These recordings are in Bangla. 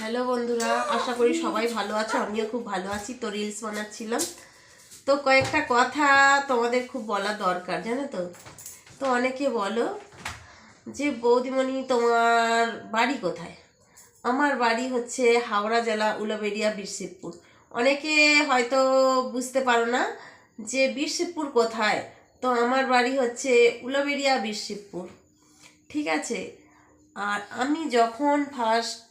হ্যালো বন্ধুরা, আশা করি সবাই ভালো আছো, আমিও খুব ভালো আছি, তো রিলস বানাচ্ছিলাম। তো কয়েকটা কথা তোমাদের খুব বলা দরকার, জানো তো? তো অনেকে বলো যে, বৌদিমণি তোমার বাড়ি কোথায়? আমার বাড়ি হচ্ছে হাওড়া জেলা উলাবেড়িয়া বীরশিবপুর অনেকে হয়তো বুঝতে পারো না যে বীরশিবপুর কোথায়? তো আমার বাড়ি হচ্ছে উলাবেড়িয়া বীরশিবপুর ঠিক আছে? আর আমি যখন ফার্স্ট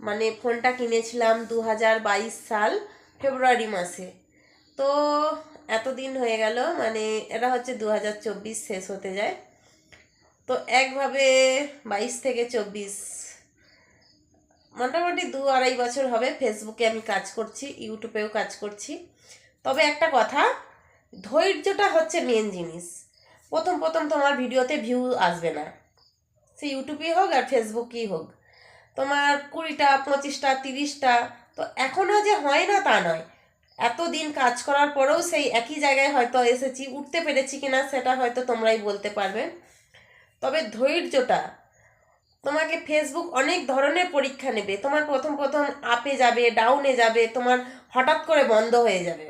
মানে ফোনটা কিনেছিলাম দু হাজার বাইশ সাল, ফেব্রুয়ারি মাসে। তো এতদিন হয়ে গেল মানে এটা হচ্ছে দু হাজার চব্বিশ শেষ হতে যায়। তো একভাবে বাইশ থেকে চব্বিশ, মোটামুটি দু আড়াই বছর হবে ফেসবুকে আমি কাজ করছি, ইউটিউবেও কাজ করছি। তবে একটা কথা, ধৈর্যটা হচ্ছে মেন জিনিস। প্রথম প্রথম তোমার ভিডিওতে ভিউ আসবে না। সে ইউটিউবেই হোক আর ফেসবুকেই হোক। তোমার কুড়িটা, পঁচিশটা, তিরিশটা, তো এখনও যে হয় না তা নয়। এত দিন কাজ করার পরেও সেই একই জায়গায় হয়তো এসেছি, উঠতে পেরেছি কিনা সেটা হয়তো তোমরাই বলতে পারবে। তবে ধৈর্যটা, তোমাকে ফেসবুক অনেক ধরনের পরীক্ষা নেবে। তোমার প্রথম প্রথম আপে যাবে ডাউনে যাবে, তোমার হঠাৎ করে বন্ধ হয়ে যাবে।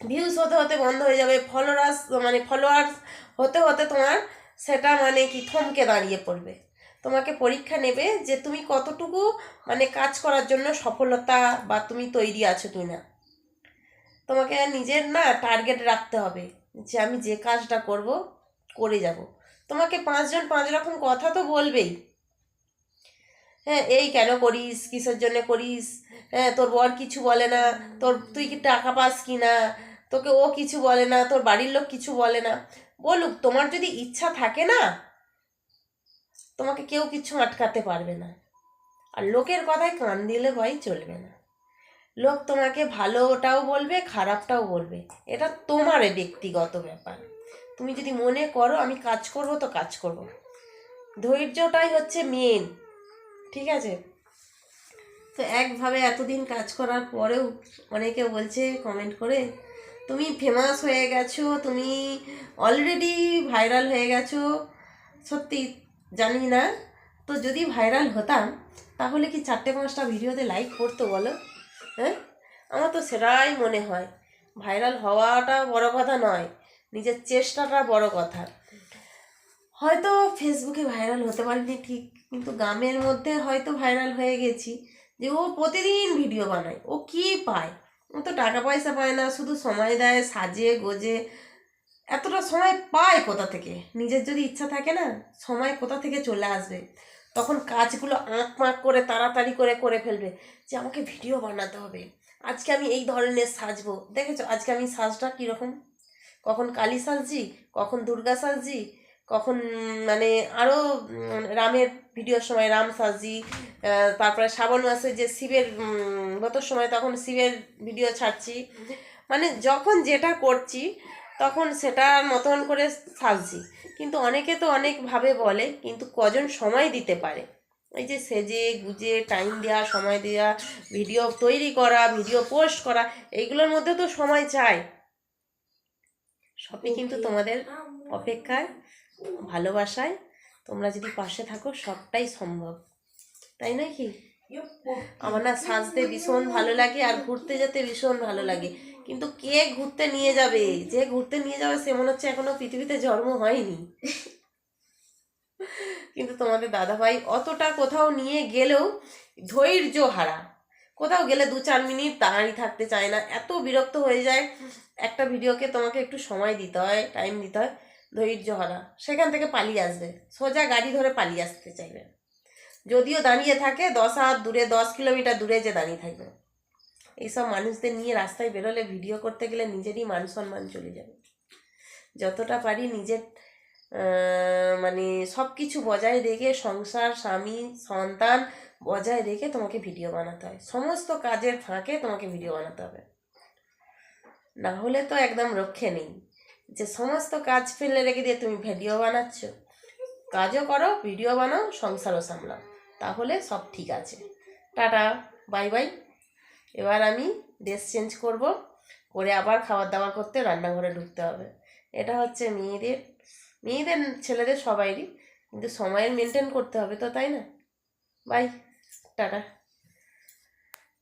ভিউজ হতে হতে বন্ধ হয়ে যাবে ফলোয়ার্স মানে ফলোয়ার্স হতে হতে তোমার সেটা মানে কি থমকে দাঁড়িয়ে পড়বে। তোমাকে পরীক্ষা নেবে যে তুমি কতটুকু মানে কাজ করার জন্য সফলতা বা তুমি তৈরি আছো কি না তোমাকে নিজের না টার্গেট রাখতে হবে যে আমি যে কাজটা করব, করে যাব। তোমাকে পাঁচজন পাঁচ রকম কথা তো বলবেই। হ্যাঁ এই কেন করিস? কিসের জন্য করিস? হ্যাঁ তোর বর কিছু বলে না। তোর, তুই কি টাকা পাস কি না? তোকে ও কিছু বলে না। তোর বাড়ির লোক কিছু বলে না। বলুক, তোমার যদি ইচ্ছা থাকে না তোমাকে কেউ কিছু আটকাতে পারবে না। আর লোকের কথায় কান দিলে ভাই চলবে না। লোক তোমাকে ভালোটাও বলবে, খারাপটাও বলবে। এটা তোমার ব্যক্তিগত ব্যাপার। তুমি যদি মনে করো, আমি কাজ করব তো কাজ করব। ধৈর্যটাই হচ্ছে মেন ঠিক আছে? তো একভাবে এতদিন কাজ করার পরেও অনেকে বলছে কমেন্ট করে, তুমি ফেমাস হয়ে গেছো, তুমি অলরেডি ভাইরাল হয়ে গেছো। সত্যি জানি না। তো যদি ভাইরাল হতাম, তাহলে কি চারটে পাঁচটা ভিডিওতে লাইক করতো বলো? হ্যাঁ? আমার তো সেটাই মনে হয়। ভাইরাল হওয়াটা বড় কথা নয়, নিজের চেষ্টাটা বড় কথা। হয়তো ফেসবুকে ভাইরাল হতে পারিনি ঠিক, কিন্তু গ্রামের মধ্যে হয়তো ভাইরাল হয়ে গেছি যে ও প্রতিদিন ভিডিও বানায়, ও কি পায়? ও তো টাকা পয়সা পায় না, শুধু সময় দেয়, সাজে, গোজে এতটা সময় পায় কোথা থেকে? নিজের যদি ইচ্ছা থাকে না, সময় কোথা থেকে চলে আসবে? তখন কাজগুলো আঁক পাঁক করে, তাড়াতাড়ি করে করে ফেলবে যে আমাকে ভিডিও বানাতে হবে। আজকে আমি এই ধরনের সাজবো। দেখেছ আজকে আমি সাজটা কীরকম? কখন কালী সাজছি, কখন দুর্গা সাজছি, কখন মানে আরও রামের ভিডিওর সময় রাম সাজি তারপরে শ্রাবণ মাসে যে শিবের ব্রতর সময় তখন শিবের ভিডিও ছাড়ছি। মানে যখন যেটা করছি তখন সেটার মতন করে সাজছি। কিন্তু অনেকে তো অনেকভাবে বলে কিন্তু কজন সময় দিতে পারে? এই যে সেজে গুজে টাইম দেওয়া সময় দেওয়া ভিডিও তৈরি করা ভিডিও পোস্ট করা এইগুলোর মধ্যে তো সময় চাই। সবই কিন্তু তোমাদের অপেক্ষায় ভালোবাসায়। তোমরা যদি পাশে থাকো সবটাই সম্ভব। তাই নয় কি? আমার না সাজতে ভীষণ ভালো লাগে আর ঘুরতে যেতে ভীষণ ভালো লাগে। কিন্তু কে ঘুরতে নিয়ে যাবে? যে ঘুরতে নিয়ে যাবে, সে মনে হচ্ছে এখনও পৃথিবীতে জন্ম হয়নি। কিন্তু তোমাদের দাদাভাই অতটা কোথাও নিয়ে গেলেও ধৈর্য হারা। কোথাও গেলে দু চার মিনিট দাঁড়িয়ে থাকতে চায় না। এত বিরক্ত হয়ে যায়। একটা ভিডিওকে তোমাকে একটু সময় দিতে হয় টাইম দিতে হয়। ধৈর্য হারা। সেখান থেকে পালিয়ে আসবে। সোজা গাড়ি ধরে পালিয়ে আসতে চাইবে। যদিও দাঁড়িয়ে থাকে, দশ হাত দূরে, দশ কিলোমিটার দূরে যে দাঁড়িয়ে থাকবে। এইসব মানুষদের নিয়ে রাস্তায় বেরোলে ভিডিও করতে গেলে নিজেরই মান সম্মান চলে যাবে। যতটা পারি নিজের মানে সব কিছু বজায় রেখে সংসার, স্বামী, সন্তান বজায় রেখে তোমাকে ভিডিও বানাতে হয়। সমস্ত কাজের ফাঁকে তোমাকে ভিডিও বানাতে হবে। না হলে তো একদম রক্ষে নেই। যে সমস্ত কাজ ফেলে রেখে দিয়ে তুমি ভিডিও বানাচ্ছ, কাজও করো, ভিডিও বানাও, সংসারও সামলাও, তাহলে সব ঠিক আছে। Tata, bye bye. এবার আমি ড্রেস চেঞ্জ করব, করে আবার খাবার দাবার করতে রান্নাঘরে ঢুকতে হবে। এটা হচ্ছে মেয়েদের মেয়েদের ছেলেদের সবাইরই, কিন্তু সময়ের মেনটেন করতে হবে তো, তাই না? Bye tata.